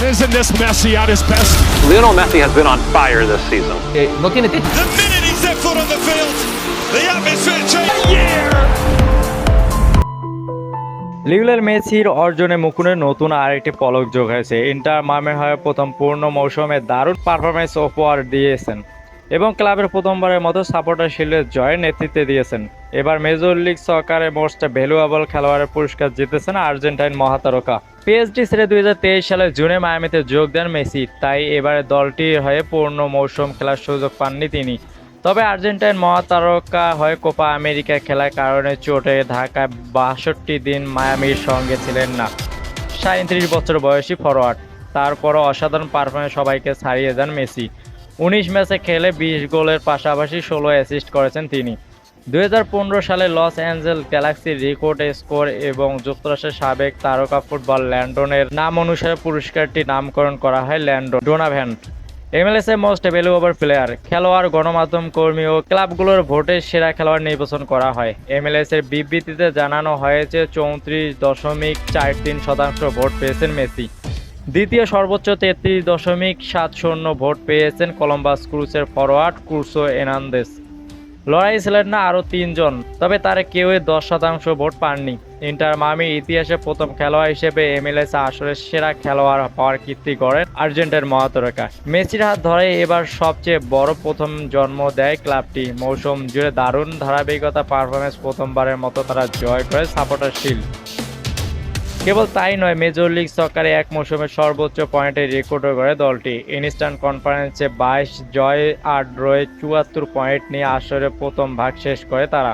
Isn't this Messi at his best? Lionel Messi has been on fire this season. Eh, no tiene techo. The minute he set foot on the field, the atmosphere changed. Yeah! Lionel মেসির অর্জনে মুকুনের নতুন আরেকটি পলক যোগ হয়েছে inter মামের হয়ে প্রথম পূর্ণ মৌসুমে দারুণ পারফরমেন্স উপহার দিয়েছেন এবং ক্লাবের প্রথমবারের মতো সাপোর্টার শিল্ডের জয়ের নেতৃত্বে দিয়েছেন। এবার মেজর লিগ সকারে মোস্ট ভ্যালুয়েবল খেলোয়াড়ের পুরস্কার জিতেছেন আর্জেন্টাইন মহাতারকা। পিএসডি ছেড়ে দুই সালে জুনে মায়ামিতে যোগ দেন মেসি, তাই এবারে দলটির হয়ে পূর্ণ মৌসুম খেলার সুযোগ পাননি তিনি। তবে আর্জেন্টাইন মহাতারকা হয়ে কোপা আমেরিকা খেলার কারণে চোটে ঢাকায় বাষট্টি দিন মায়ামির সঙ্গে ছিলেন না। সাঁত্রিশ বছর বয়সী ফরোয়ার্ড, তারপরও অসাধারণ পারফরমেন্স সবাইকে ছাড়িয়ে যান মেসি। উনিশ ম্যাচে খেলে বিশ গোলের পাশাপাশি ষোলো অ্যাসিস্ট করেছেন তিনি। দু হাজার পনেরো সালে লস অ্যাঞ্জেল গ্যালাক্সির রেকর্ড স্কোর এবং যুক্তরাষ্ট্রের সাবেক তারকা ফুটবল ল্যান্ডনের নাম অনুসারে পুরস্কারটি নামকরণ করা হয় ল্যান্ডন ডোনাভ্যান। এমএলএস এর মোস্ট ভ্যালুয়েবল প্লেয়ার খেলোয়াড়, গণমাধ্যম কর্মী ও ক্লাবগুলোর ভোটে সেরা খেলোয়াড় নির্বাচন করা হয়। এমএলএস এর বিবৃতিতে জানানো হয়েছে, চৌত্রিশ দশমিক চার তিন শতাংশ ভোট পেয়েছেন মেসি। দ্বিতীয় সর্বোচ্চ তেত্রিশ দশমিক সাত শূন্য ভোট পেয়েছেন কলম্বাস ক্রুসের ফরওয়ার্ড ক্রুসো এনান্দেস। লড়াই ছিলেন না আরও তিনজন, তবে তারা কেউই দশ শতাংশ ভোট পাননি। ইন্টার মামির ইতিহাসে প্রথম খেলোয়াড় হিসেবে এমএলএস আসলে সেরা খেলোয়াড় পাওয়ার কীর্তি করেন আর্জেন্টের মহাতারকা। মেসির হাত ধরে এবার সবচেয়ে বড় প্রথম জন্ম দেয় ক্লাবটি। মৌসুম জুড়ে দারুণ ধারাবাহিকতা পারফরমেন্স প্রথমবারের মতো তারা জয় করে সাপোর্টার শিল্ড। কেবল তাই নয় মেজর লিগ সকারে এক মৌসুমে সর্বোচ্চ পয়েন্টের রেকর্ডও করে দলটি। ইনিস্টান কনফারেন্সে বাইশ জয়, আট ড্রয়ে চুয়াত্তর পয়েন্ট নিয়ে আসরে প্রথম ভাগ শেষ করে তারা।